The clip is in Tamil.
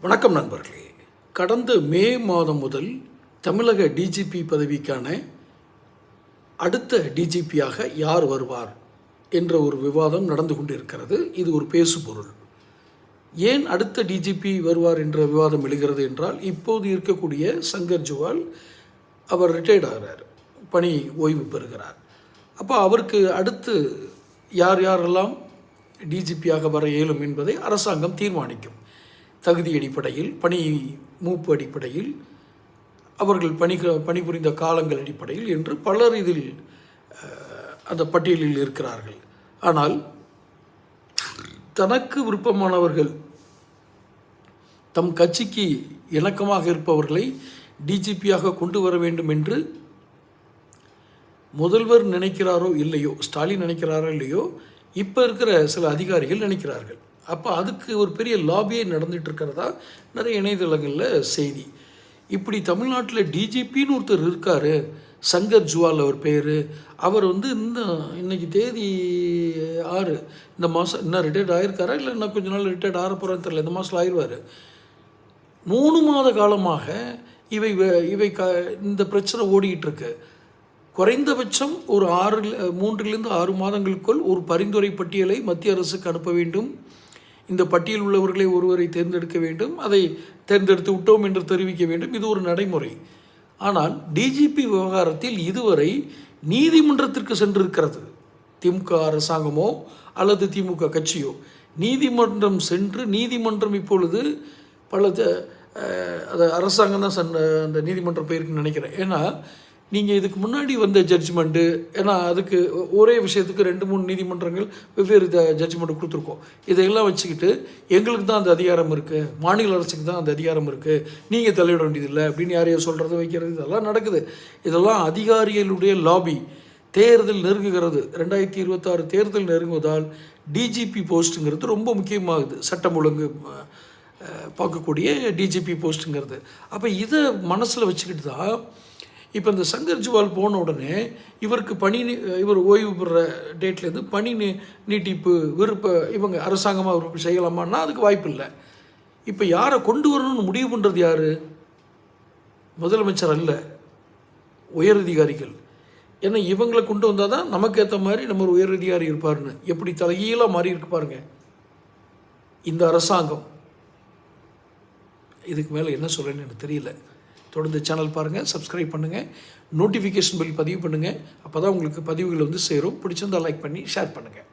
வணக்கம் நண்பர்களே. கடந்த மே மாதம் முதல் தமிழக டிஜிபி பதவிக்கான அடுத்த டிஜிபியாக யார் வருவார் என்ற ஒரு விவாதம் நடந்து கொண்டிருக்கிறது. இது ஒரு பேசுபொருள். ஏன் அடுத்த டிஜிபி வருவார் என்ற விவாதம் எழுகிறது என்றால் இப்போது இருக்கக்கூடிய சங்கர் ஜுவால் அவர் ரிட்டையர்ட் ஆகிறார். பணி ஓய்வு பெறுகிறார். அப்போ அவருக்கு அடுத்து யார் யாரெல்லாம் டிஜிபியாக வர இயலும் என்பதை அரசாங்கம் தீர்மானிக்கும். தகுதி அடிப்படையில் பணி மூப்பு அடிப்படையில் அவர்கள் பணி பணிபுரிந்த காலங்கள் அடிப்படையில் என்று பலர் இதில் அந்த பட்டியலில் இருக்கிறார்கள். ஆனால் தனக்கு விருப்பமானவர்கள் தம் கட்சிக்கு இணக்கமாக இருப்பவர்களை டிஜிபியாக கொண்டு வர வேண்டும் என்று முதல்வர் நினைக்கிறாரோ இல்லையோ ஸ்டாலின் நினைக்கிறாரோ இல்லையோ இப்போ இருக்கிற சில அதிகாரிகள் நினைக்கிறார்கள். அப்போ அதுக்கு ஒரு பெரிய லாபியே நடந்துட்டு இருக்கிறதா நிறைய இணையதளங்களில் செய்தி. இப்படி தமிழ்நாட்டில் டிஜிபின்னு ஒருத்தர் இருக்கார் சங்கர் ஜுவால் அவர் பேர். அவர் வந்து இன்னும் இன்றைக்கி தேதி ஆறு இந்த மாதம் இன்னும் ரிட்டையர்ட் ஆகிருக்காரா இல்லை இன்னும் கொஞ்ச நாள் ரிட்டையர்ட் ஆக போகிறான்னு தெரியல இந்த மாதத்தில் ஆயிடுவார் மூணு மாத காலமாக இவை வ- இவை க இந்த பிரச்சனை ஓடிக்கிட்டு இருக்கு. குறைந்தபட்சம் ஒரு ஆறு மூன்றிலிருந்து ஆறு மாதங்களுக்குள் ஒரு பரிந்துரை பட்டியலை மத்திய அரசுக்கு அனுப்ப வேண்டும். இந்த பட்டியல் உள்ளவர்களை ஒருவரை தேர்ந்தெடுக்க வேண்டும் அதை தேர்ந்தெடுத்து விட்டோம் என்று தெரிவிக்க வேண்டும். இது ஒரு நடைமுறை. ஆனால் டிஜிபி விவகாரத்தில் இதுவரை நீதிமன்றத்திற்கு சென்றிருக்கிறது. திமுக அரசாங்கமோ அல்லது திமுக கட்சியோ. நீதிமன்றம் சென்று நீதிமன்றம் இப்பொழுது பல அது அரசாங்கம் தான் அந்த நீதிமன்றம் போயிருக்குன்னு நினைக்கிறேன். ஏன்னா நீங்கள் இதுக்கு முன்னாடி வந்த ஜட்ஜ்மெண்ட்டு ஏன்னா அதுக்கு ஒரே விஷயத்துக்கு ரெண்டு மூணு நீதிமன்றங்கள் வெவ்வேறு ஜட்ஜ்மெண்ட் கொடுத்துருக்கோம். இதையெல்லாம் வச்சுக்கிட்டு எங்களுக்கு தான் அந்த அதிகாரம் இருக்குது மாநில அரசுக்கு தான் அந்த அதிகாரம் இருக்குது நீங்கள் தலையிட வேண்டியதில்லை அப்படின்னு யாரையோ சொல்கிறது வைக்கிறது இதெல்லாம் நடக்குது. இதெல்லாம் அதிகாரிகளுடைய லாபி தேர்தல் நெருங்குகிறது. ரெண்டாயிரத்தி இருபத்தாறு தேர்தல் நெருங்குவதால் டிஜிபி போஸ்ட்டுங்கிறது ரொம்ப முக்கியமாகுது. சட்டம் ஒழுங்கு பார்க்கக்கூடிய டிஜிபி போஸ்ட்டுங்கிறது அப்போ இதை மனசில் வச்சுக்கிட்டு தான் இப்போ இந்த சங்கர் ஜுவால் போன உடனே இவருக்கு பணி இவர் ஓய்வு பெற டேட்லேருந்து பணி நீ நீட்டிப்பு விருப்ப இவங்க அரசாங்கமாக விருப்பம் செய்யலாமான்னா அதுக்கு வாய்ப்பு இல்லை. இப்போ யாரை கொண்டு வரணும்னு முடிவு பண்ணுறது யார்? முதலமைச்சர் அல்ல. உயரதிகாரிகள் ஏன்னா இவங்களை கொண்டு வந்தால் தான் நமக்கு ஏற்ற மாதிரி நம்ம ஒரு உயரதிகாரி இருப்பாருன்னு. எப்படி தலைகீழாக மாறி இருக்கு பாருங்க. இந்த அரசாங்கம். இதுக்கு மேலே என்ன சொல்கிறேன்னு எனக்கு தெரியல. தொடர்ந்து சேனல் பாருங்கள் சப்ஸ்கிரைப் பண்ணுங்கள் நோட்டிஃபிகேஷன் பில் பதிவு பண்ணுங்கள் அப்போ தான் உங்களுக்கு பதிவுகள் வந்து சேரும். பிடிச்சிருந்தால் லைக் பண்ணி ஷேர் பண்ணுங்கள்